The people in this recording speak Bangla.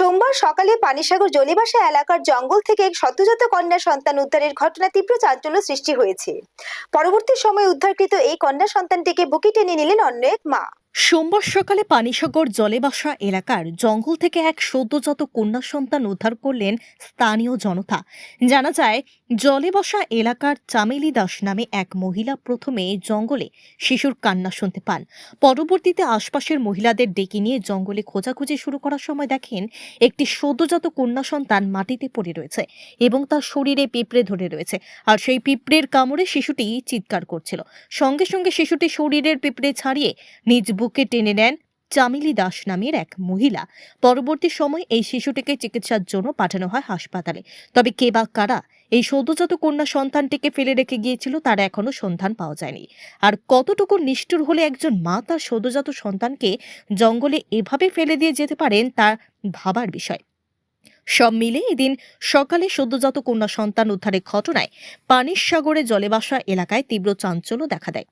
সোমবার সকালে পানিসাগর জলিবাসা এলাকার জঙ্গল থেকে এক সদ্যজাত কন্যা সন্তান উদ্ধারের ঘটনা তীব্র চাঞ্চল্য সৃষ্টি হয়েছে। পরবর্তী সময়ে উদ্ধারকৃত এই কন্যা সন্তানটিকে বুকে টেনে নিলেন অন্য এক মা। সোমবার সকালে পানিসাগর জলে জলেবাসা এলাকার জঙ্গল থেকে এক সদ্যজাত কন্যা সন্তান উদ্ধার করলেন স্থানীয় জনতা। জানা যায়, জলেবসা এলাকার চামেলি দাস নামে এক মহিলা প্রথমে জঙ্গলে শিশুর কান্না শুনতে পান। পরবর্তীতে আশপাশের মহিলাদের ডেকে নিয়ে জঙ্গলে খোঁজাখুঁজি শুরু করার সময় দেখেন, একটি সদ্যজাত কন্যা সন্তান মাটিতে পড়ে রয়েছে এবং তার শরীরে পিঁপড়ে ধরে রয়েছে আর সেই পিঁপড়ের কামড়ে শিশুটি চিৎকার করছিল। সঙ্গে সঙ্গে শিশুটি শরীরের পিঁপড়ে ছাড়িয়ে নিজ বুকে টেনে নেন চামিলি দাস নামের এক মহিলা। পরবর্তী সময় এই শিশুটিকে চিকিৎসার জন্য পাঠানো হয় হাসপাতালে। তবে কে বা কারা এই সদ্যজাত কন্যা সন্তানটিকে ফেলে রেখে গিয়েছিল তার এখনও সন্ধান পাওয়া যায়নি। আর কতটুকু নিষ্ঠুর হলে একজন মা তার সদ্যজাত সন্তানকে জঙ্গলে এভাবে ফেলে দিয়ে যেতে পারেন তার ভাবার বিষয়। সব মিলে এদিন সকালে সদ্যজাত কন্যা সন্তান উদ্ধারের ঘটনায় পানির সাগরে জলেবাসা এলাকায় তীব্র চাঞ্চল্য দেখা দেয়।